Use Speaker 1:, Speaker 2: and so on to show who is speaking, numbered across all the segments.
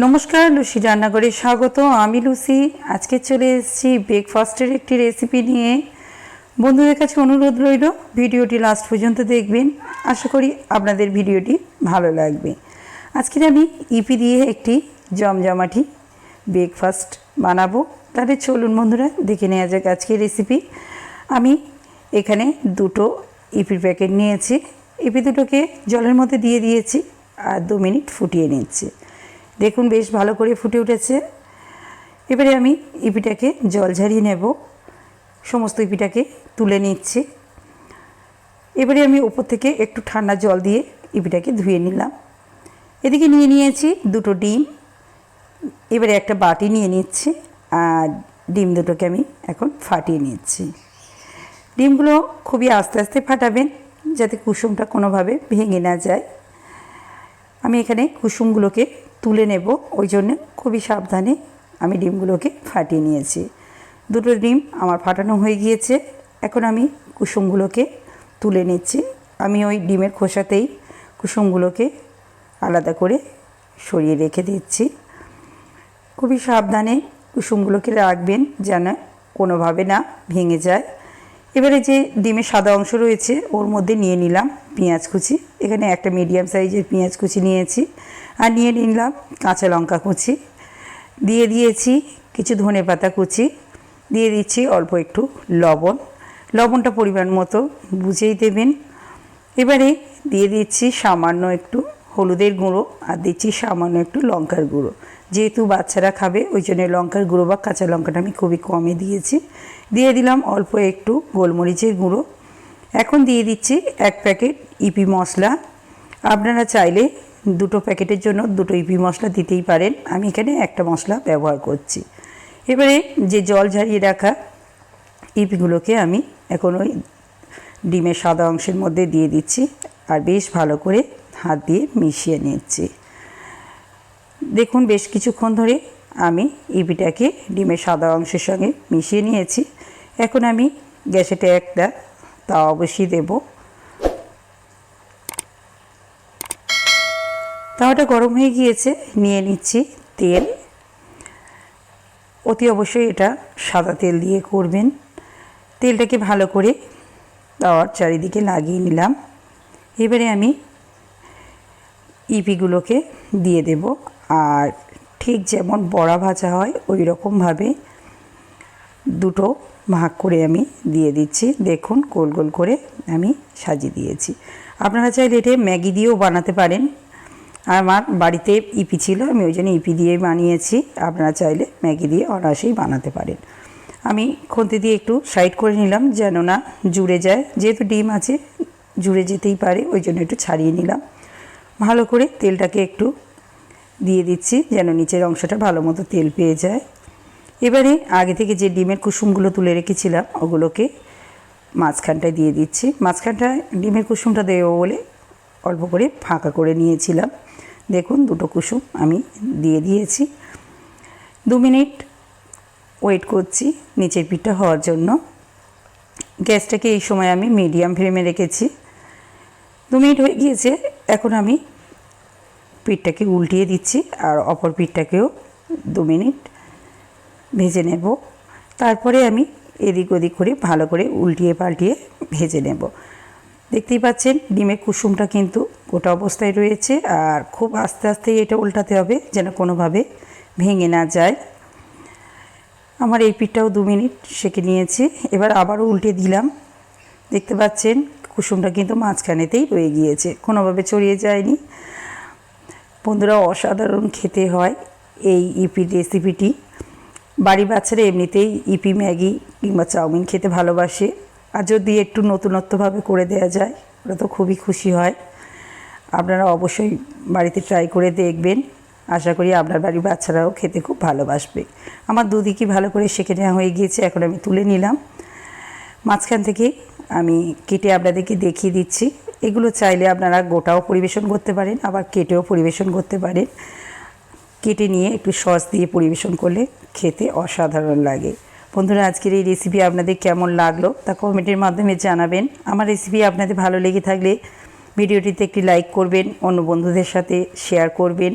Speaker 1: নমস্কার, লুসি রান্নাঘরে স্বাগত। আমি লুসি। আজকে চলে এসেছি ব্রেকফাস্টের একটি রেসিপি নিয়ে। বন্ধুদের কাছে অনুরোধ রইল, ভিডিওটি লাস্ট পর্যন্ত দেখবেন। আশা করি আপনাদের ভিডিওটি ভালো লাগবে। আজকে আমি ইপি দিয়ে একটি জমজমাটি ব্রেকফাস্ট বানাবো। তাহলে চলুন বন্ধুরা, দেখে নেওয়া যাক আজকের রেসিপি আমি এখানে দুটো ইপির প্যাকেট নিয়েছি। ইপি দুটোকে জলের মধ্যে দিয়ে দিয়েছি আর দু মিনিট ফুটিয়ে নিচ্ছি। দেখুন বেশ ভালো করে ফুটে উঠেছে। এবারে আমি ইপিটাকে জল ঝারিয়ে নেব। সমস্ত ইপিটাকে তুলে নিচ্ছি। এবারে আমি ওপর থেকে একটু ঠান্ডা জল দিয়ে ইপিটাকে ধুয়ে নিলাম। এদিকে নিয়ে নিয়েছি দুটো ডিম। এবারে একটা বাটি নিয়ে নিচ্ছি আর ডিম দুটোকে আমি এখন ফাটিয়ে নিচ্ছি। ডিমগুলো খুবই আস্তে আস্তে ফাটাবেন যাতে কুসুমটা কোনোভাবে ভেঙে না যায়। আমি এখানে কুসুমগুলোকে তুলে নেব। ওই জন্য খুবই সাবধানে আমি ডিমগুলোকে ফাটিয়ে নিয়েছি। দুটো ডিম আমার ফাটানো হয়ে গিয়েছে। এখন আমি কুসুমগুলোকে তুলে নিচ্ছি। আমি ওই ডিমের খোসাতেই কুসুমগুলোকে আলাদা করে সরিয়ে রেখে দিচ্ছি। খুবই সাবধানে কুসুমগুলোকে রাখবেন যেন কোনোভাবে না ভেঙে যায়। এবারে যে ডিমের সাদা অংশ রয়েছে, ওর মধ্যে নিয়ে নিলাম পেঁয়াজ কুচি। এখানে একটা মিডিয়াম সাইজের পেঁয়াজ কুচি নিয়েছি। আর নিয়ে নিলাম কাঁচা লঙ্কা কুচি। দিয়ে দিয়েছি কিছু ধনে পাতা কুচি। দিয়ে দিচ্ছি অল্প একটু লবণ। লবণটা পরিমাণ মতো বুঝেই দেবেন। এবারে দিয়ে দিচ্ছি সামান্য একটু হলুদের গুঁড়ো, আর দিচ্ছি সামান্য একটু লঙ্কার গুঁড়ো। যেহেতু বাচ্চারা খাবে, ওই জন্য লঙ্কার গুঁড়ো বা কাঁচা লঙ্কাটা আমি খুবই কমে দিয়েছি। দিয়ে দিলাম অল্প একটু গোলমরিচের গুঁড়ো। এখন দিয়ে দিচ্ছি এক প্যাকেট ইপি মশলা। আপনারা চাইলে দুটো প্যাকেটের জন্য দুটো ইপি মশলা দিতেই পারেন। আমি এখানে একটা মশলা ব্যবহার করছি। এবারে যে জল ঝারিয়ে রাখা ইপিগুলোকে আমি এখন ওই ডিমের সাদা অংশের মধ্যে দিয়ে দিচ্ছি। আর বেশ ভালো করে হাত দিয়ে মিশিয়ে নিচ্ছি। দেখুন, বেশ কিছুক্ষণ ধরে আমি ইপিটাকে ডিমের সাদা অংশের সঙ্গে মিশিয়ে নিয়েছি। এখন আমি গ্যাসেতে একটা তাওয়া বসিয়ে দেব। তাওয়াটা গরম হয়ে গিয়েছে, নিয়ে নিচ্ছি তেল। অতি অবশ্যই এটা সাদা তেল দিয়ে করবেন। তেলটাকে ভালো করে তাওয়ার চারিদিকে লাগিয়ে নিলাম। এবারে আমি ইপিগুলোকে দিয়ে দেব। আর ঠিক যেমন বড়া ভাজা হয় ওই রকমভাবে দুটো ভাগ করে আমি দিয়ে দিচ্ছি। দেখুন, গোল গোল করে আমি সাজিয়ে দিয়েছি। আপনারা চাইলে এটা ম্যাগি দিয়েও বানাতে পারেন। আমার বাড়িতে ইপি ছিল, আমি ওই জন্য ইপি দিয়েই বানিয়েছি। আপনারা চাইলে ম্যাগি দিয়ে অনায়াসেই বানাতে পারেন। আমি খুন্তি দিয়ে একটু সাইড করে নিলাম, যেন না জুড়ে যায়। যেহেতু ডিম আছে, জুড়ে যেতেই পারে, ওই জন্য একটু ছাড়িয়ে নিলাম। ভালো করে তেলটাকে একটু দিয়ে দিচ্ছি যেন নিচের অংশটা ভালো মতো তেল পেয়ে যায়। এবারে আগে থেকে যে ডিমের কুসুমগুলো তুলে রেখেছিলাম, ওগুলোকে মাঝখানটায় দিয়ে দিচ্ছি। মাঝখানটায় ডিমের কুসুমটা দেবো বলে অল্প করে ফাঁকা করে নিয়েছিলাম। দেখুন, দুটো কুসুম আমি দিয়ে দিয়েছি। দু মিনিট ওয়েট করছি নিচের পিঠটা হওয়ার জন্য। গ্যাসটাকে এই সময় আমি মিডিয়াম ফ্লেমে রেখেছি। দু মিনিট হয়ে গিয়েছে এখন আমি পিঠটাকে উল্টিয়ে দিচ্ছি আর অপর পিঠটাকেও দু মিনিট ভেজে নেব। তারপরে আমি এদিক ওদিক করে ভালো করে উল্টিয়ে পাল্টিয়ে ভেজে নেব। দেখতেই পাচ্ছেন, ডিমের কুসুমটা কিন্তু গোটা অবস্থায় রয়েছে আর খুব আস্তে আস্তে এটা উল্টাতে হবে যেন কোনোভাবে ভেঙে না যায়। আমার এই পিঠটাও দু মিনিট সেঁকে নিয়েছি। এবার আবারও উল্টে দিলাম। দেখতে পাচ্ছেন কুসুমটা কিন্তু মাঝখানেতেই রয়ে গিয়েছে, কোনোভাবে ছড়িয়ে যায়নি। বন্ধুরা, অসাধারণ খেতে হয় এই ইপি রেসিপিটি। বাড়ি বাচ্চারা এমনিতেই ইপি ম্যাগি কিংবা চাউমিন খেতে ভালোবাসে। আর যদি একটু নতুনত্বভাবে করে দেওয়া যায়, ওরা তো খুবই খুশি হয়। আপনারা অবশ্যই বাড়িতে ট্রাই করে দেখবেন। আশা করি আপনার বাড়ির বাচ্চারাও খেতে খুব ভালোবাসবে। আমার দুদিকই ভালো করে সেঁকে নেওয়া হয়ে গিয়েছে, এখন আমি তুলে নিলাম। মাঝখান থেকে আমি কেটে আপনাদেরকে দেখিয়ে দিচ্ছি। এগুলো চাইলে আপনারা গোটাও পরিবেশন করতে পারেন, আবার কেটেও পরিবেশন করতে পারেন। কেটে নিয়ে একটু সস দিয়ে পরিবেশন করলে খেতে অসাধারণ লাগে। বন্ধুরা, আজকের এই রেসিপি আপনাদের কেমন লাগল তা কমেন্টের মাধ্যমে জানাবেন। আমার রেসিপি আপনাদের ভালো লেগে থাকলে ভিডিওটিতে একটি লাইক করবেন, অন্য বন্ধুদের সাথে শেয়ার করবেন।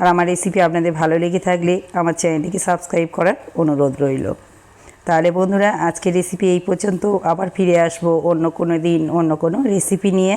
Speaker 1: আর আমার রেসিপি আপনাদের ভালো লেগে থাকলে আমার চ্যানেলটিকে সাবস্ক্রাইব করার অনুরোধ রইল। তাহলে বন্ধুরা আজকে রেসিপি এই পর্যন্ত। আবার ফিরে আসব অন্য কোনো দিন, অন্য কোনো রেসিপি নিয়ে।